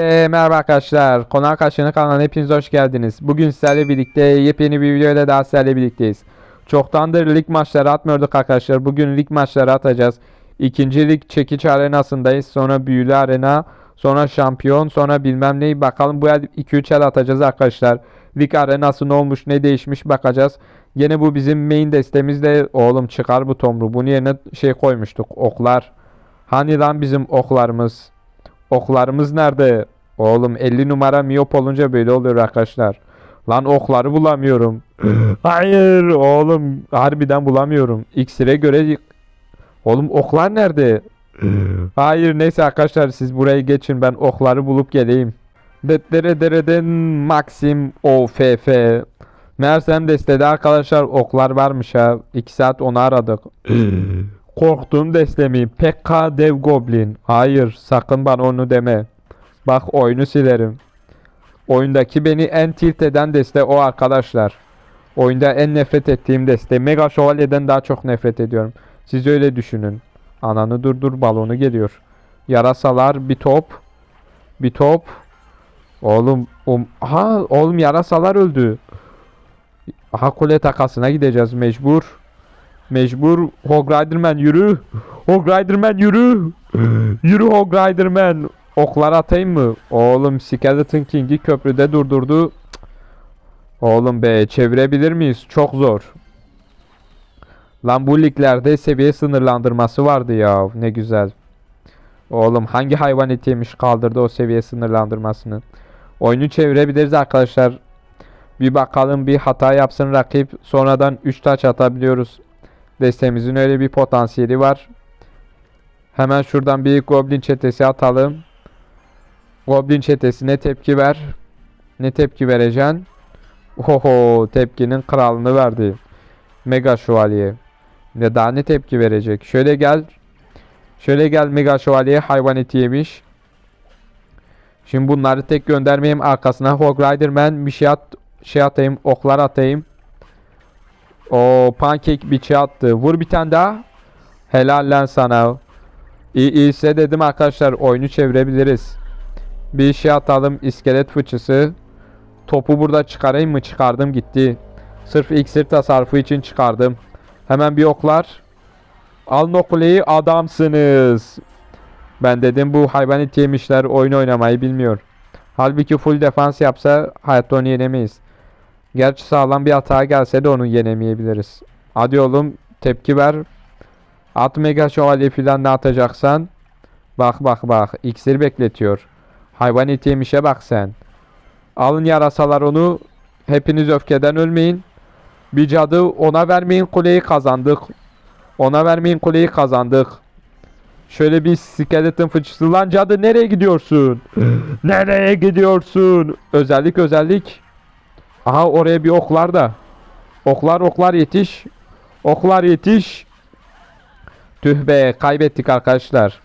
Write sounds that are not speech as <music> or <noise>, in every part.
Hepinize merhaba arkadaşlar. Konu Arkadaşları'nın kanalına hepiniz hoş geldiniz. Bugün sizlerle birlikte yepyeni bir videoyla daha sizlerle birlikteyiz. Çoktandır lig maçları atmıyorduk arkadaşlar. Bugün lig maçları atacağız. İkinci lig çekiç arenasındayız. Sonra büyülü arena. Sonra şampiyon. Sonra bilmem neyi. Bakalım bu el 2-3 el atacağız arkadaşlar. Lig arenası ne olmuş ne değişmiş bakacağız. Yine bu bizim main destemizde. Oğlum çıkar bu tomru. Bunun yerine şey koymuştuk. Oklar. Hani lan bizim oklarımız? Oklarımız nerede? Oğlum 50 numara miyop olunca böyle oluyor arkadaşlar. Lan okları bulamıyorum. <laughs> Hayır oğlum harbiden bulamıyorum. İksire göre Oğlum oklar nerede? <laughs> Hayır neyse arkadaşlar siz buraya geçin ben okları bulup geleyim. Dere dereden Maxim OFF. Meğersem destede arkadaşlar oklar varmış ha. 2 saat onu aradık. <laughs> Korktuğum destemi PK Dev Goblin. Hayır sakın bana onu deme. Bak oyunu silerim. Oyundaki beni en tilt eden deste o arkadaşlar. Oyunda en nefret ettiğim deste. Mega Şövalye'den daha çok nefret ediyorum. Siz öyle düşünün. Ananı durdur balonu geliyor. Yarasalar bir top. Bir top. Oğlum um, aha oğlum yarasalar öldü. Aha kule takasına gideceğiz mecbur. Mecbur Hog Riderman yürü. Hog Riderman yürü. yürü Hog Riderman. Oklar atayım mı? Oğlum Skeleton King'i köprüde durdurdu. Oğlum be çevirebilir miyiz? Çok zor. Lan bu liglerde seviye sınırlandırması vardı ya. Ne güzel. Oğlum hangi hayvan etiymiş kaldırdı o seviye sınırlandırmasını. Oyunu çevirebiliriz arkadaşlar. Bir bakalım bir hata yapsın rakip. Sonradan 3 taç atabiliyoruz. Destemizin öyle bir potansiyeli var. Hemen şuradan bir Goblin çetesi atalım. Goblin çetesine tepki ver. Ne tepki vereceksin? Oho tepkinin kralını verdi. Mega şövalye. Ne daha ne tepki verecek? Şöyle gel. Şöyle gel Mega şövalye hayvan eti yemiş. Şimdi bunları tek göndermeyeyim arkasına Hog Riderman bir şey at şey atayım oklar atayım. O pankek bir şey attı. Vur bir tane daha. Helal lan sana. İyi dedim arkadaşlar oyunu çevirebiliriz. Bir şey atalım iskelet fıçısı. Topu burada çıkarayım mı? Çıkardım gitti. Sırf iksir tasarrufu için çıkardım. Hemen bir oklar. Alın o kuleyi adamsınız. Ben dedim bu hayvan yemişler oyun oynamayı bilmiyor. Halbuki full defans yapsa hayatta onu yenemeyiz. Gerçi sağlam bir hata gelse de onu yenemeyebiliriz. Hadi oğlum tepki ver. At mega şövalye filan ne atacaksan. Bak bak bak iksir bekletiyor. Hayvan eti yemişe bak sen. Alın yarasalar onu. Hepiniz öfkeden ölmeyin. Bir cadı ona vermeyin kuleyi kazandık. Ona vermeyin kuleyi kazandık. Şöyle bir skeleton fıçısı. Lan cadı nereye gidiyorsun? <laughs> nereye gidiyorsun? Özellik özellik. Aha oraya bir oklar da. Oklar oklar yetiş. Oklar yetiş. Tüh be kaybettik arkadaşlar.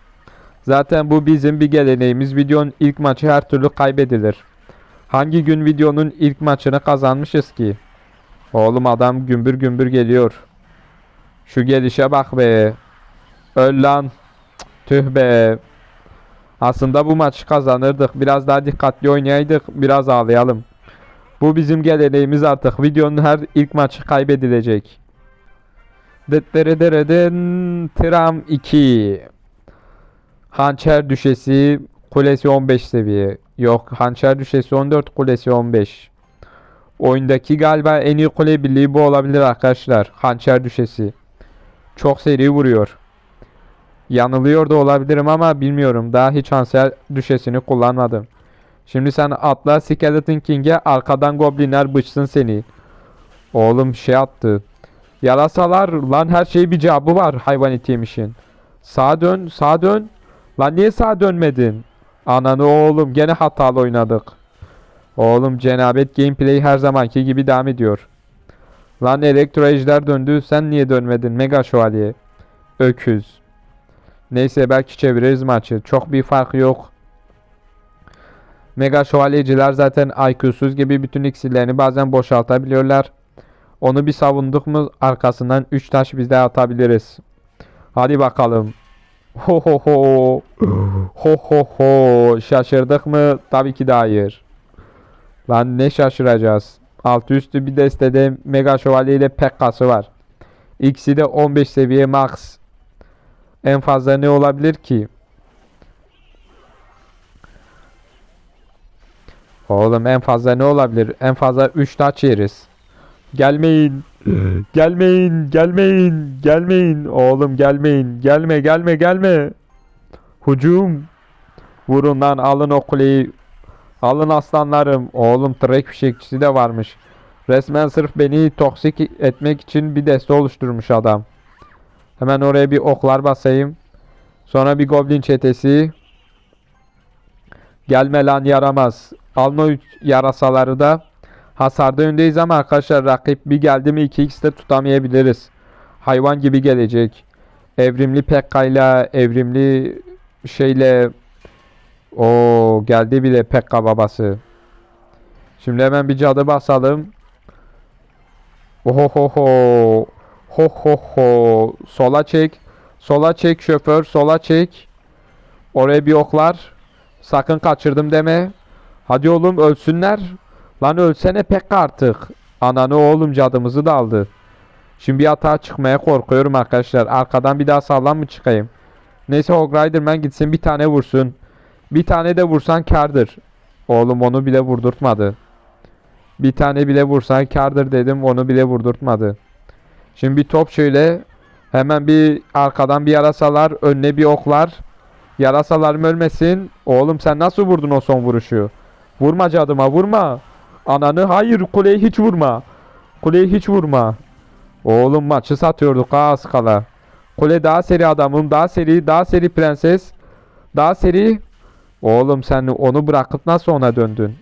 Zaten bu bizim bir geleneğimiz. Videonun ilk maçı her türlü kaybedilir. Hangi gün videonun ilk maçını kazanmışız ki? Oğlum adam gümbür gümbür geliyor. Şu gelişe bak be. Öl lan. Tüh be. Aslında bu maçı kazanırdık. Biraz daha dikkatli oynayaydık. Biraz ağlayalım. Bu bizim geleneğimiz artık. Videonun her ilk maçı kaybedilecek. Detteredereden Tram 2. Hançer düşesi kulesi 15 seviye. Yok hançer düşesi 14 kulesi 15. Oyundaki galiba en iyi kule birliği bu olabilir arkadaşlar. Hançer düşesi. Çok seri vuruyor. Yanılıyor da olabilirim ama bilmiyorum. Daha hiç hançer düşesini kullanmadım. Şimdi sen atla Skeleton King'e arkadan goblinler bıçsın seni. Oğlum şey attı. Yarasalar lan her şey bir cevabı var hayvan eti yemişin. Sağa dön sağa dön. Lan niye sağa dönmedin? Ananı oğlum gene hatalı oynadık. Oğlum cenabet gameplay her zamanki gibi devam ediyor. Lan elektro döndü sen niye dönmedin mega şövalye. Öküz. Neyse belki çeviririz maçı. Çok bir fark yok. Mega şövalyeciler zaten IQ'suz gibi bütün iksirlerini bazen boşaltabiliyorlar. Onu bir savunduk mu arkasından 3 taş biz de atabiliriz. Hadi bakalım. Ho ho ho. Ho ho ho. Şaşırdık mı? Tabii ki de hayır. Lan ne şaşıracağız? Altı üstü bir destede Mega Şövalye ile Pekka'sı var. İkisi de 15 seviye max. En fazla ne olabilir ki? Oğlum en fazla ne olabilir? En fazla 3 taç yeriz. Gelmeyin. gelmeyin, gelmeyin, gelmeyin. Oğlum gelmeyin. Gelme, gelme, gelme. Hücum. Vurun lan alın o kuleyi. Alın aslanlarım. Oğlum trek fişekçisi de varmış. Resmen sırf beni toksik etmek için bir deste oluşturmuş adam. Hemen oraya bir oklar basayım. Sonra bir goblin çetesi. Gelme lan yaramaz. Üç yarasaları da. Hasarda öndeyiz ama arkadaşlar rakip bir geldi mi 2x'te tutamayabiliriz. Hayvan gibi gelecek. Evrimli Pekka'yla evrimli şeyle o geldi bile Pekka babası. Şimdi hemen bir cadı basalım. Ohohoho. Ho ho ho. Sola çek. Sola çek şoför. Sola çek. Oraya bir oklar. Sakın kaçırdım deme. Hadi oğlum ölsünler. Lan ölsene pek artık. Ananı oğlum cadımızı da aldı. Şimdi bir hata çıkmaya korkuyorum arkadaşlar. Arkadan bir daha sağlam mı çıkayım? Neyse Hog Riderman gitsin bir tane vursun. Bir tane de vursan kardır. Oğlum onu bile vurdurtmadı. Bir tane bile vursan kardır dedim onu bile vurdurtmadı. Şimdi bir top şöyle. Hemen bir arkadan bir yarasalar. Önüne bir oklar. Yarasalarım ölmesin. Oğlum sen nasıl vurdun o son vuruşu? Vurma cadıma vurma. Ananı hayır kuleyi hiç vurma. Kuleyi hiç vurma. Oğlum maçı satıyorduk az kala. Kule daha seri adamım. Daha seri. Daha seri prenses. Daha seri. Oğlum sen onu bırakıp nasıl ona döndün?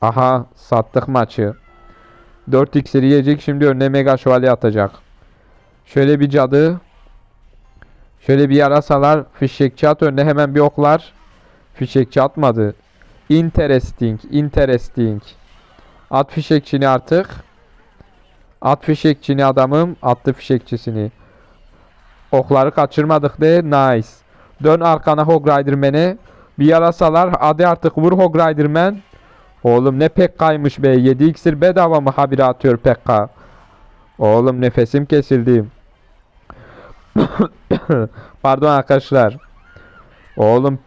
Aha sattık maçı. 4 iksiri yiyecek şimdi önüne mega şövalye atacak. Şöyle bir cadı. Şöyle bir yarasalar. Fişekçi at önüne hemen bir oklar. Fişekçi atmadı. Interesting. Interesting. At fişekçini artık. At fişekçini adamım. Attı fişekçisini. Okları kaçırmadık de. Nice. Dön arkana Hog Riderman'e. Bir yarasalar. Hadi artık vur Hog Riderman. Oğlum ne Pekka'ymış be. 7 iksir bedava mı habire atıyor Pekka. Oğlum nefesim kesildi. <coughs> Pardon arkadaşlar. Oğlum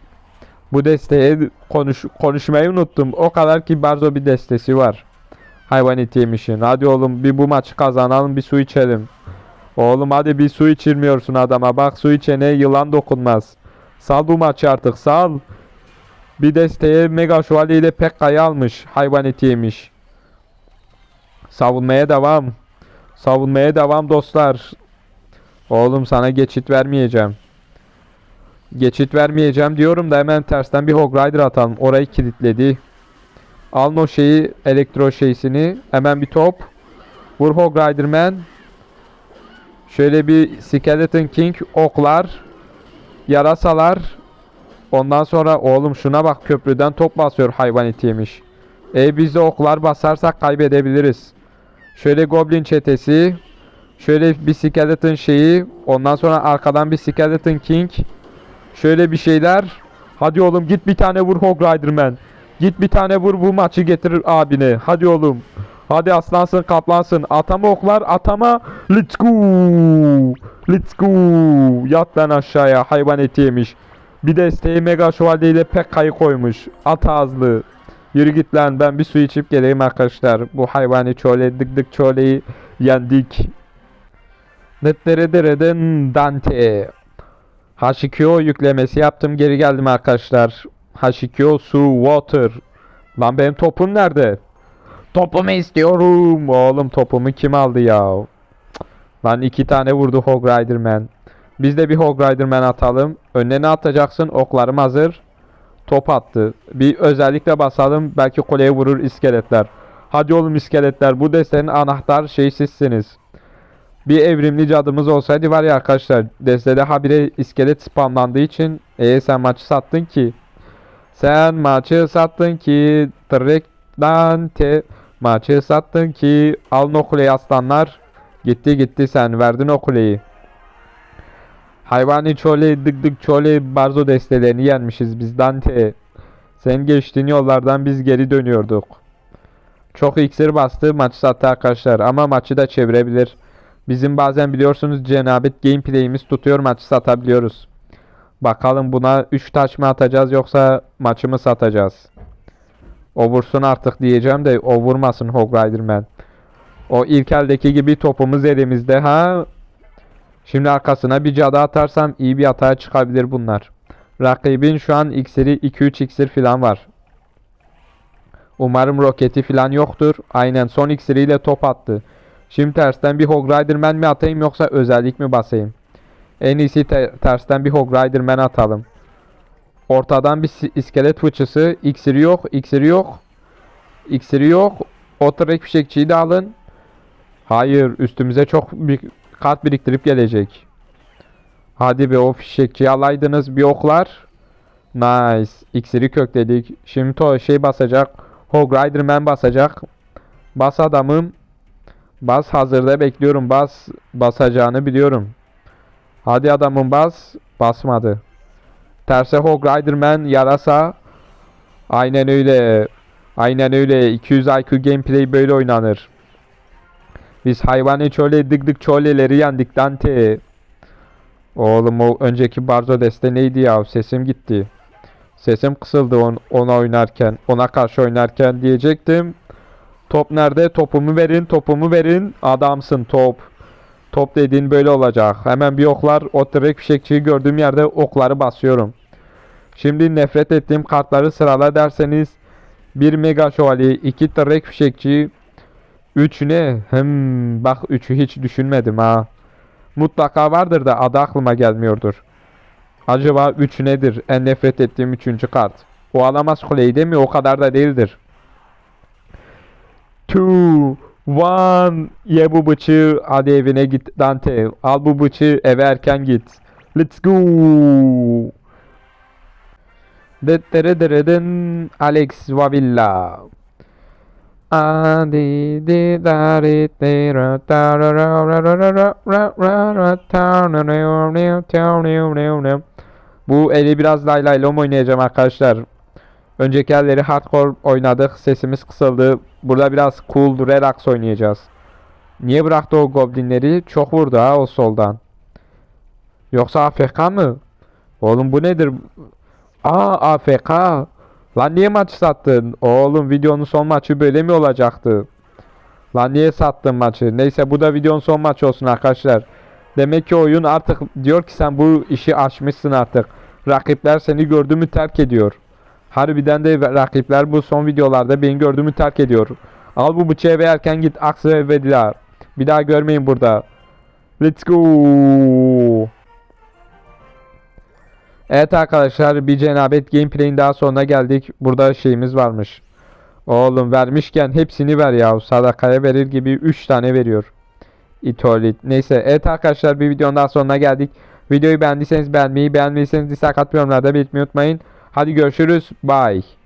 bu desteğe konuş konuşmayı unuttum. O kadar kibarzo bir destesi var. Hayvan eti yemişin. Hadi oğlum bir bu maçı kazanalım bir su içelim. Oğlum hadi bir su içirmiyorsun adama. Bak su içene yılan dokunmaz. Sal bu maçı artık sal. Bir desteğe Mega Şövalye ile Pekka'yı almış. Hayvan eti. Savunmaya devam. Savunmaya devam dostlar. Oğlum sana geçit vermeyeceğim. Geçit vermeyeceğim diyorum da hemen tersten bir Hog Rider atalım. Orayı kilitledi. Alın o şeyi, elektro şeysini. Hemen bir top. Vur Hog Riderman. Şöyle bir Skeleton King, oklar. Yarasalar. Ondan sonra oğlum şuna bak köprüden top basıyor hayvan eti yemiş. E biz de oklar basarsak kaybedebiliriz. Şöyle Goblin çetesi. Şöyle bir Skeleton şeyi. Ondan sonra arkadan bir Skeleton King. Şöyle bir şeyler. Hadi oğlum git bir tane vur Hog Riderman. Git bir tane vur bu maçı getirir abine. Hadi oğlum. Hadi aslansın kaplansın. Atama oklar atama. Let's go. Let's go. Yat lan aşağıya hayvan eti yemiş. Bir desteği Mega Şövalye ile Pekka'yı koymuş. At ağızlı. Yürü git lan ben bir su içip geleyim arkadaşlar. Bu hayvani çöle dık çöleyi yendik. Netterederedin Dante. H2O yüklemesi yaptım geri geldim arkadaşlar. H2O su water. Lan benim topum nerede? Topumu istiyorum. Oğlum topumu kim aldı ya? Lan iki tane vurdu Hog Riderman. Biz de bir Hog Riderman atalım. Önüne ne atacaksın? Oklarım hazır. Top attı. Bir özellikle basalım. Belki kuleye vurur iskeletler. Hadi oğlum iskeletler. Bu destenin anahtar şeyi sizsiniz. Bir evrimli cadımız olsaydı var ya arkadaşlar. Destede habire iskelet spamlandığı için. E sen maçı sattın ki. Sen maçı sattın ki. Trek Dante. Maçı sattın ki. Alın o kuleyi aslanlar. Gitti gitti sen verdin o kuleyi. Hayvani çole dık dık çole barzo destelerini yenmişiz biz Dante. Sen geçtiğin yollardan biz geri dönüyorduk. Çok iksir bastı maçı sattı arkadaşlar ama maçı da çevirebilir. Bizim bazen biliyorsunuz cenabet gameplay'imiz tutuyor maçı satabiliyoruz. Bakalım buna 3 taş mı atacağız yoksa maçı mı satacağız? O vursun artık diyeceğim de o vurmasın Hog Riderman. O ilk eldeki gibi topumuz elimizde ha. Şimdi arkasına bir cadı atarsam iyi bir hata çıkabilir bunlar. Rakibin şu an iksiri 2-3 iksir falan var. Umarım roketi falan yoktur. Aynen son iksiriyle top attı. Şimdi tersten bir Hog Riderman mi atayım yoksa özellik mi basayım? En iyisi te- tersten bir Hog Riderman atalım. Ortadan bir iskelet fıçısı. İksiri yok, iksiri yok. İksiri yok. O trek fişekçiyi de alın. Hayır, üstümüze çok bir kart biriktirip gelecek. Hadi be o fişekçiyi alaydınız bir oklar. Nice. İksiri kökledik. Şimdi to şey basacak. Hog Riderman basacak. Bas adamım. Bas hazırda bekliyorum. Bas basacağını biliyorum. Hadi adamım bas. Basmadı. Terse Hog Riderman yarasa. Aynen öyle. Aynen öyle. 200 IQ gameplay böyle oynanır. Biz hayvani çöle dık çöleleri yendik Dante. Oğlum o önceki barzo deste neydi ya? Sesim gitti. Sesim kısıldı on, ona oynarken. Ona karşı oynarken diyecektim. Top nerede? Topumu verin, topumu verin. Adamsın top. Top dediğin böyle olacak. Hemen bir oklar, o direkt fişekçiyi gördüğüm yerde okları basıyorum. Şimdi nefret ettiğim kartları sırala derseniz 1 mega şövalye, 2 direkt fişekçi, 3 ne? Hem bak 3'ü hiç düşünmedim ha. Mutlaka vardır da adı aklıma gelmiyordur. Acaba 3 nedir? En nefret ettiğim 3. kart. O alamaz kuleyi değil mi? O kadar da değildir. 2 1 Ye bu bıçı hadi evine git Dante. Al bu bıçı eve erken git. Let's go. Dıttırıdırıdın Alex Vavilla. Adi di dari di ra ta ra ra ra ra ra ra ra ra ra ta na ta na na na. Bu eli biraz laylaylom oynayacağım arkadaşlar. Önceki elleri hardcore oynadık. Sesimiz kısıldı. Burada biraz cool relax oynayacağız. Niye bıraktı o goblinleri? Çok vurdu ha o soldan. Yoksa AFK mı? Oğlum bu nedir? Aa AFK. Lan niye maçı sattın? Oğlum videonun son maçı böyle mi olacaktı? Lan niye sattın maçı? Neyse bu da videonun son maçı olsun arkadaşlar. Demek ki oyun artık diyor ki sen bu işi aşmışsın artık. Rakipler seni gördüğümü terk ediyor. Harbiden de rakipler bu son videolarda beni gördüğümü terk ediyor. Al bu bıçağı ve erken git Aksa ve Dila. Bir daha görmeyin burada. Let's go. Evet arkadaşlar bir cenabet gameplay'in daha sonuna geldik. Burada şeyimiz varmış. Oğlum vermişken hepsini ver ya. Sadakaya verir gibi 3 tane veriyor. İtolit. Neyse evet arkadaşlar bir videonun daha sonuna geldik. Videoyu beğendiyseniz beğenmeyi, beğenmediyseniz dislike atmayı yorumlarda unutmayın. Hadi görüşürüz. Bye.